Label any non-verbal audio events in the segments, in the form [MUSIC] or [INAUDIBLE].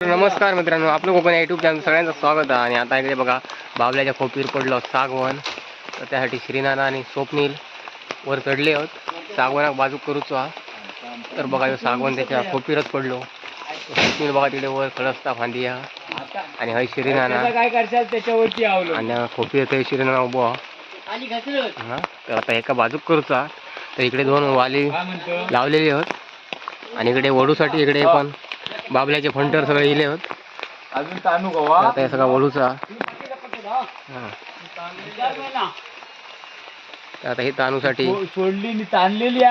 नमस्कार मित्रांनो आपलं कोकण युट्यूब चॅनल सगळ्यांचं स्वागत आहे. आणि आता इकडे बघा बाबल्याच्या खोपीर पडलो सागवन. तर त्यासाठी श्रीनाना आणि स्वप्नील वर चढले आहोत. सागवनाक बाजू करूचो हा. तर बघा ह्यो सागवन त्याच्या खोपीरच पडलो. स्वप्नील बघा तिकडे वर खडसता फांदी हा आणि हय श्रीनाना. काय करशाल? त्याच्यावरती आवलो. आणि खोपीर ते श्रीनाना उभो. हा हा. तर आता एका बाजूक करूचा हा. तर इकडे दोन वाली लावलेली आहोत. आणि इकडे वडूसाठी इकडे पण बाबल्याचे फंटर सगळे इले आहोत अजून तानू गवा आता हे सगळा तर आता हे तानूसाठी सोडली ताणलेली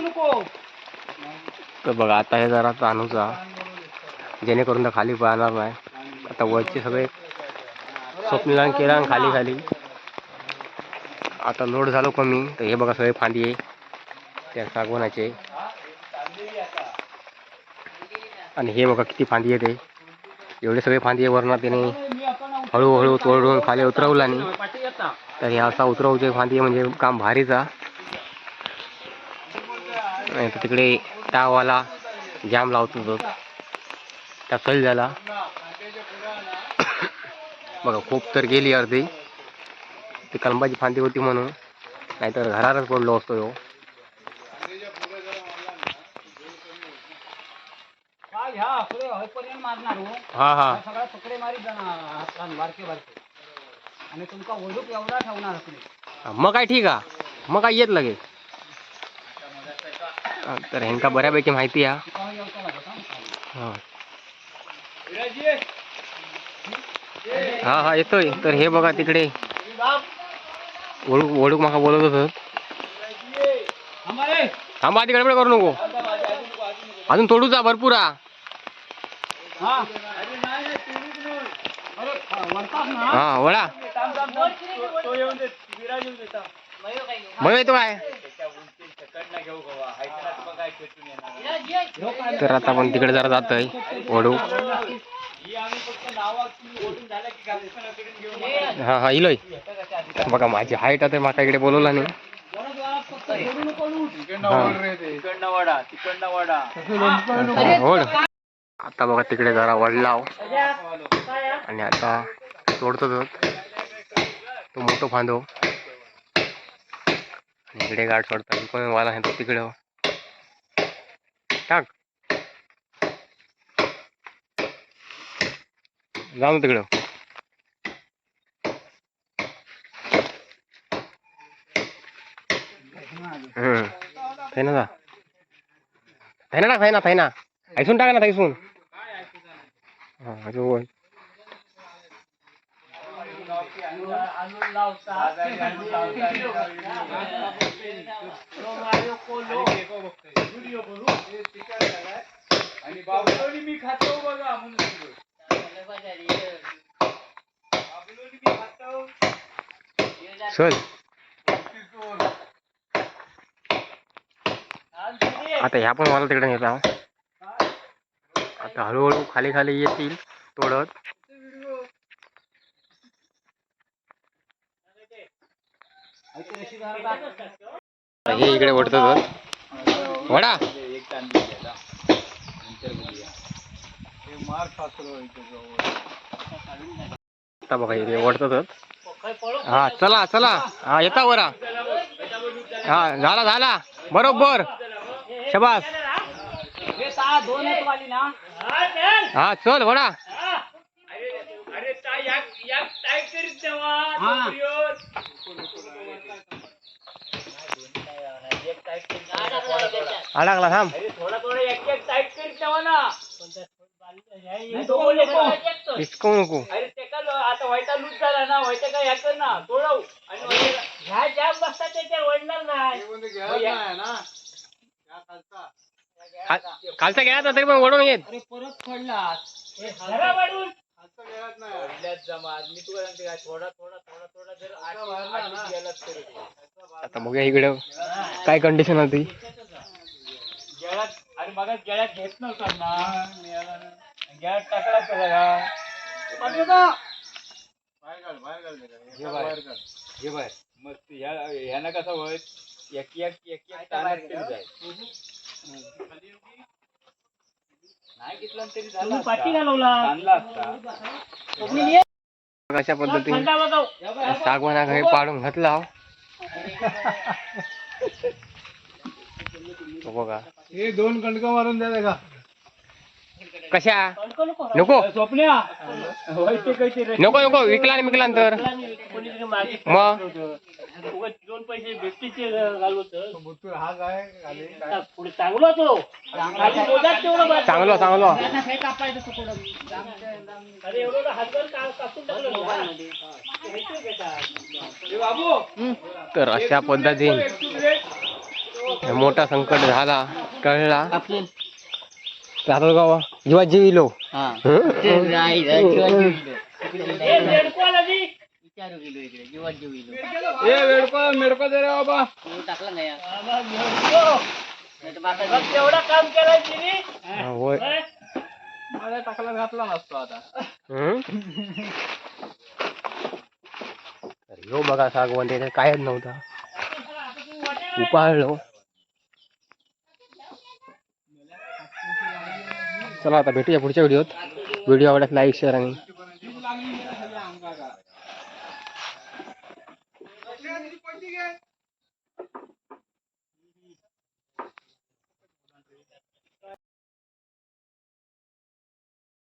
नको. तर बघा आता हे जरा तानूचा जेणेकरून तर खाली पाहणार नाही. आता वरचे सगळे स्वप्निलांग केला खाली खाली. आता लोड झालो कमी. तर हे बघा सगळे फांदी आहे. त्या सागवनाचे. आणि हे बघा किती फांदी येते. एवढे सगळे फांदी आहे वरना त्याने हळूहळू तोडून खाली उतरवला नाही तर हे असा उतरवचे फांदी म्हणजे काम भारीचा आणि तिकडे टावाला जाम लावतो तो. त्या सैल झाला बघा खूप तर गेली अर्धी. ती कलंबाची फांदी होती म्हणून. नाहीतर घरारच पडलो असतो मारणार हो. हा हा. सगळा पकडे मारीत जाणार हातान बारके बारके. आणि तुमका एवढा ठेवणार मग काय ठीक हा मग काय येत लगेच. हा, तर ह्यांका बऱ्यापैकी माहिती हा तुका हा. हा. हा हा येतोय. तर हे बघा तिकडे. वडूक वडूक माका बोलत होत. थांबा आधी गडबड करू नको. अजून भरपूर हा. अरे हा, हा. तो- तो देता मग ह्यो काय. तर आता आपण तिकडे जरा जातोय वडू ही आम्ही फक्त नावात ओढून झालं की घालून तिकडून घेऊन हा हा इलोय. बघा माझी हाईट आता माका इकडे बोलवला नाही. ओढू. हा. तिकडनं वडा तिकडनं वडा हा, ओढ आता बघा तिकडे जरा वडलाव. आणि आता तोडतो तो. मोठो फांदो. आणि इकडे गाठ सोडता. कोण वाला आहे तो तिकडे. टाक. जाऊ तिकडं. हम्म. थैना जा. थैना टाक थैना थैना. ऐसून टाक ना थैसून. हा आणि बाबुलोनी मी खातो बघा म्हणून चल. आता ह्या पण मला तिकडे नेता. तर हळूहळू खाली खाली येतील तोडत. हे इकडे ओढतो वडा. आता बघा इकडे ओढतो हा चला चला. हा येता वरा. हा झाला झाला. बरोबर. शबास. दोन वाली ना. हा चल. वडा. अरे टाईट करीत अडकला थांब. अरे थोडा थोडा एक एक टाईट करीत तेव्हा ना. नको. अरे ते का लो- आता व्हायचा लूज झाला ना व्हायचा काय याकर ना तोडव आणि ह्या ज्या बसतात त्याच्या वडणार नाही. खालचा गेला तरी पण वडून येत अरे परत पडला. मी तुला सांगते काय थोडा थोडा थोडा थोडा जर आठ- आठ गेलाच तरी आता बघूया इकडे काय कंडिशन होती गेळ्यात मग गेळ्यात घेत नव्हता ना. गेळ्यात टाकला? हे बाहेर. मस्त ह्या ह्यानं कसं होय एक एक एक एक ताणत तरी जाय कशा पद्धतीने सागवान पाडून घातला हो. [LAUGHS] बघा. हे दोन कणक मारून द्या का कशा नको. नको नको विकला आणि विकला तर मागे दोन पैसे हा पुढे चांगला तो. चांगलं चांगलं अरे एवढं हातभर का- कापून टाकलं ना. भेटते का? ए बाबू तर अशा पद्धतीने हे. मोठा संकट झाला टळला तर आता गावा जीवा जीविलो? ए, वेडको मेडको दे रे बाबा. हा, होय? मला टाकला घातला नसतो आता. हं? तर ह्यो बघा सागवान त्याच्यात कायच नव्हता. उपाळलो. चला आता भेटूया पुढच्या व्हिडिओत. व्हिडिओ आवडल्यास लाईक शेअर आणि लागली अंगा